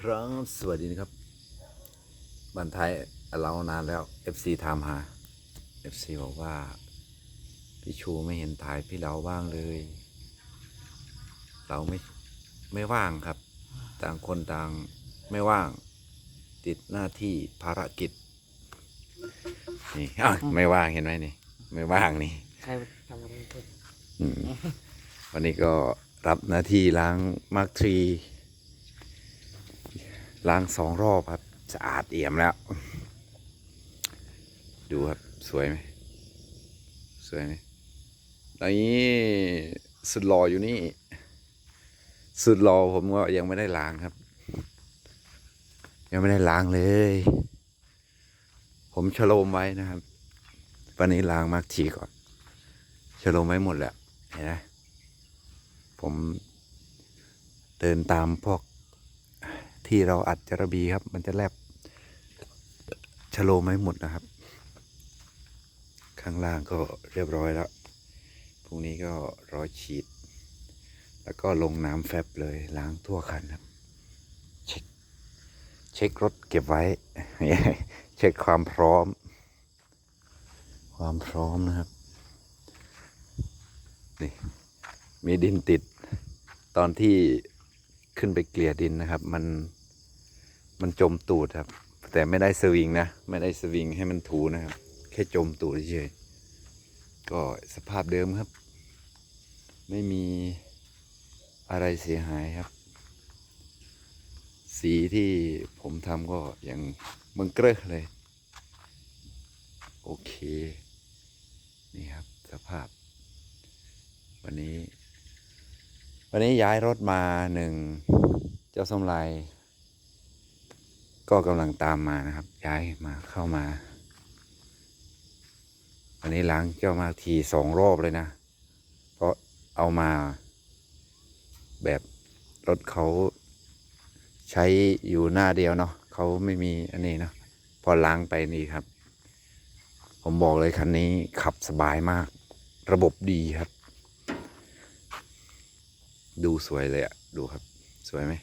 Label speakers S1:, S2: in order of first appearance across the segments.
S1: ครับ สวัสดีนะครับบันไทยเรานานแล้ว FC ถามหา FC บอกว่า พี่ชูไม่เห็นถ่ายพี่เราบ้างเลย เราไม่ไม่ว่างครับ ต่างคนต่างไม่ว่าง ติดหน้าที่ภารกิจ นี่อ้าวไม่ว่างเห็นไหมนี่ ไม่ว่างนี่
S2: ใครทำอะไรเพิ่ม
S1: อืมวันนี้ก็รับหน้าที่ล้างมาร์คทรี ล้างสองรอบครับ สะอาดเอี่ยมแล้ว ดูครับ สวยไหมสวยไหมตอนนี้สุดหล่ออยู่นี่ สุดหล่อผมก็ยังไม่ได้ล้างครับ ยังไม่ได้ล้างเลย ผมชโลมไว้นะครับ วันนี้ล้างมาร์คทีก่อนชโลมไว้หมดแล้วเห็นไหมผมเดินตามพวก ที่เราอัดจระบีครับ มันจะแลบชโลไว้หมดนะครับ ข้างล่างก็เรียบร้อยแล้วพรุ่งนี้ก็ร้อยฉีด แล้วก็ลงน้ำแฟบเลยล้างทั่วคันครับ เช็คเช็ครถเก็บไว้ เช็คความพร้อม ความพร้อมนะครับนี่มีดินติดตอนที่ขึ้นไปเกลี่ยดินนะครับ มัน มันจมตูดครับ แต่ไม่ได้สวิงนะ ไม่ได้สวิงให้มันถูนะครับ แค่จมตูดเฉยๆก็สภาพเดิมครับ ไม่มีอะไรเสียหายครับ สีที่ผมทำก็ยังเมืองเกลือเลย โอเค นี่ครับสภาพ วันนี้ วันนี้ย้ายรถมาหนึ่งเจ้าสมลาย ก็กำลังตามมานะครับ ย้ายมาเข้ามาวันนี้ล้างเจ้ามาทีสองรอบเลยนะ เพราะเอามาแบบรถเขาใช้อยู่หน้าเดียวเนาะเขาไม่มีอันนี้เนาะพอล้างไปนี่ครับ ผมบอกเลยคันนี้ขับสบายมาก ระบบดีครับ ดูสวยเลยอะดูครับ สวยไหม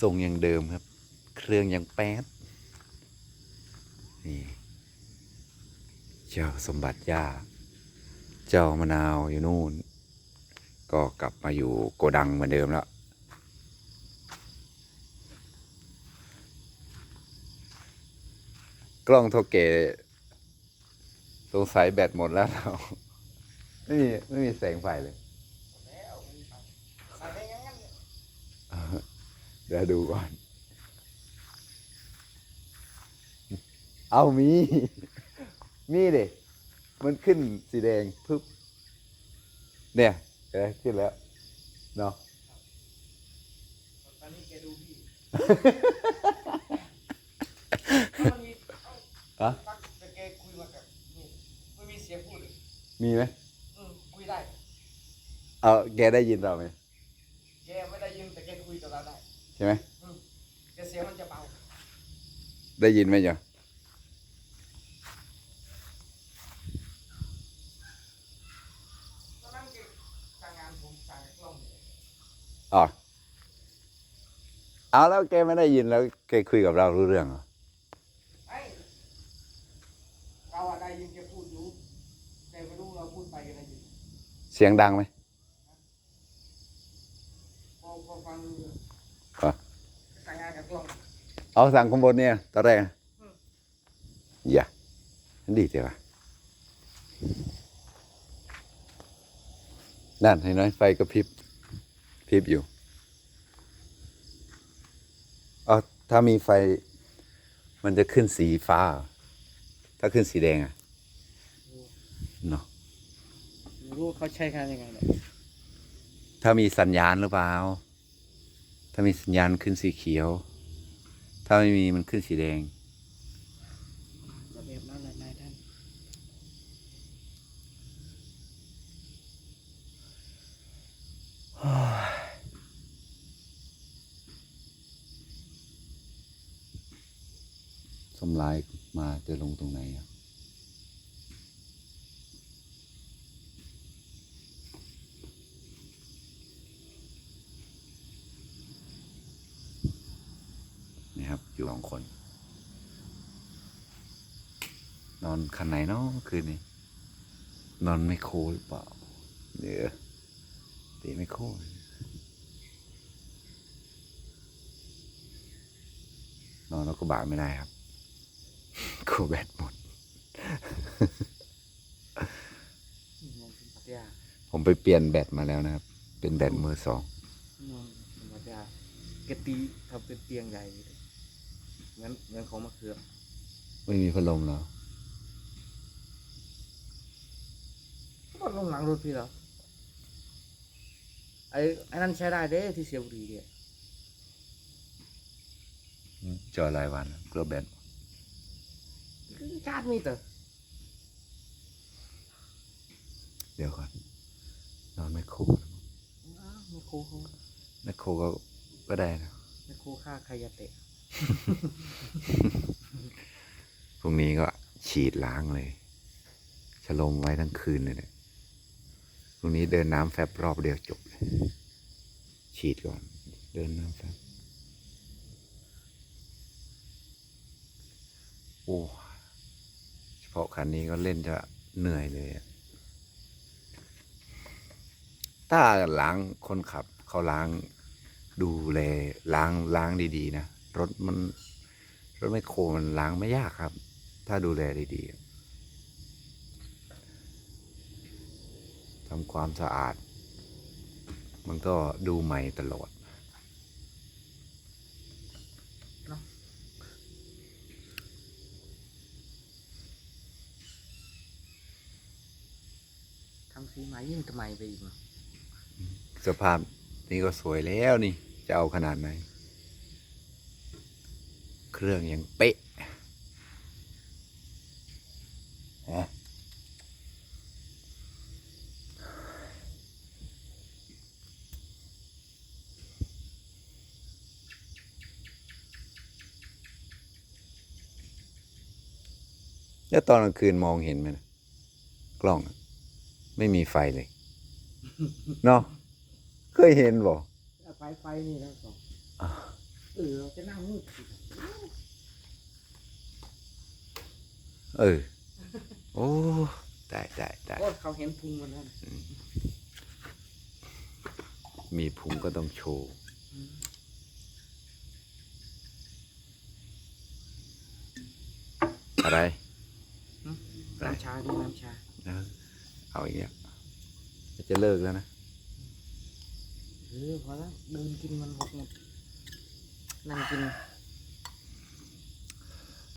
S1: ทรงยังเดิมครับ เครื่องยังแป๊ดนี่เจ้าสมบัติย่า เจ้ามะนาวอยู่นู่น ก็กลับมาอยู่โกดังเหมือนเดิมแล้วกล้องโทเกะสงสัยแบตหมดแล้วเราไม่มีไม่มีแสงไฟเลย
S2: ใส่ไปงั้นงั้นเนี่ย
S1: เดี๋ยวดูก่อน เอามี มีเด็มันขึ้นสีแดงปึ๊บเนี่ยเห็นไหมขึ้นแล้ว เนาะ
S2: ตอนนี้แกดูพี่ถ้ามันมีเอ้า
S1: อะ
S2: ตักแต่แกคุยมากับนี่ไม่มีเสียงพูดเลย
S1: มีไหม
S2: อืมคุยได้
S1: เอาแกได้ยินเราไหม ใช่ไหม
S2: อืมแต่เสียงมันจะเบา
S1: ได้ยินไหมจ๊ะ
S2: ตอนนั้นแกสั่งงานผมสั่งกล้องเนี่ย
S1: อ๋อเอาแล้วแกไม่ได้ยินแล้วแกคุยกับเรารู้เรื่องเหรอ
S2: ไอ้เราอะได้ยินแกพูดอยู่แต่ไม่รู้เราพูดไปกันได้ยิน
S1: เสียงดังไหม
S2: พอพอฟังรู้เรื่อง
S1: อะ
S2: สั่งงานกับกล้อง
S1: เอาสั่งข้างบนเนี่ยตอนแรกอะ
S2: อืม
S1: อย่าดีเจ๋วะนั่นเห็นไหมไฟกระพริบพริบอยู่เอาถ้ามีไฟ มันจะขึ้นสีฟ้าเหรอถ้าขึ้นสีแดงอะเนาะ
S2: ไม่รู้เขาใช้งานยังไงเนี่ย
S1: ถ้ามีสัญญาณหรือเปล่า ถ้ามีสัญญาณขึ้นสีเขียว ถ้าไม่มีมันขึ้นสีแดง
S2: ระเบียบนั้นเลยนายท่าน
S1: สมลายมาจะลงตรงไหนอะ ครับ อยู่สองคน นอนคันไหนเนาะคืนนี้ นอนไม่โคหรือเปล่าเดี๋ยวตีไม่โคนอนแล้วก็บาไม่ได้ครับโคแบตหมด
S2: นอนเป็นปัตยา
S1: ผมไปเปลี่ยนแบตมาแล้วนะครับ เป็นแบตมือสอง
S2: นอนเป็นปัตยาแกตีทำเป็นเตียงใหญ่เลย เหมือนเหมือนของมะเขือ
S1: ไม่มีพัดลมเหรอ
S2: ก็ลงหลังรถพี่เหรอไอ้ไอ้นั่นใช้ได้เด้ที่เสียบุรีเนี่ย
S1: จอรายวันกลัวแบต
S2: ชาติมีแต่
S1: เดี๋ยวก่อนนอนไม่โค
S2: อ้าวไม่ครูเขา
S1: ไม่โคก็ก็ได้นะ
S2: ไม่ครูฆ่าใครยาเตะ
S1: พรุ่งนี้ก็ฉีดล้างเลยฉลมไว้ทั้งคืนเลยเนี่ยพรุ่งนี้เดินน้ำแฟบรอบเดียวจบเลย ฉีดก่อน เดินน้ำแฟบโอ้เฉพาะคันนี้ก็เล่นจะเหนื่อยเลยถ้าล้างคนขับเขาล้างดูแลล้างล้างดี ๆ นะ รถมันรถไมคโครมันล้างไม่ยากครับ ถ้าดูแลดีๆทำความสะอาด มันก็ดูใหม่ตลอด
S2: ทำสีใหม่ยิ่งทำไมไปอีกเนอะ
S1: สภาพนี่ก็สวยแล้วนี่ จะเอาขนาดไหน เครื่องยังเป๊ะฮะแล้วตอนกลางคืนมองเห็นไหมนะกล้องอะไม่มีไฟเลยเนาะเคยเห็นบ่
S2: เอาไฟไฟนี่แล้วสอง
S1: อ่า
S2: เออเราจะนั่งมืด
S1: เออ โอ้ได้ได้ได้
S2: โอ้เขาเห็นพุงมันแล้วนะ
S1: มีพุงก็ต้องโชว์อะไร
S2: น้ำชาดิน้ำชา
S1: เออเอาอีกแล้วจะเลิกแล้วนะ
S2: เออพอแล้วเดินกินมันหกหมดนั่งกิน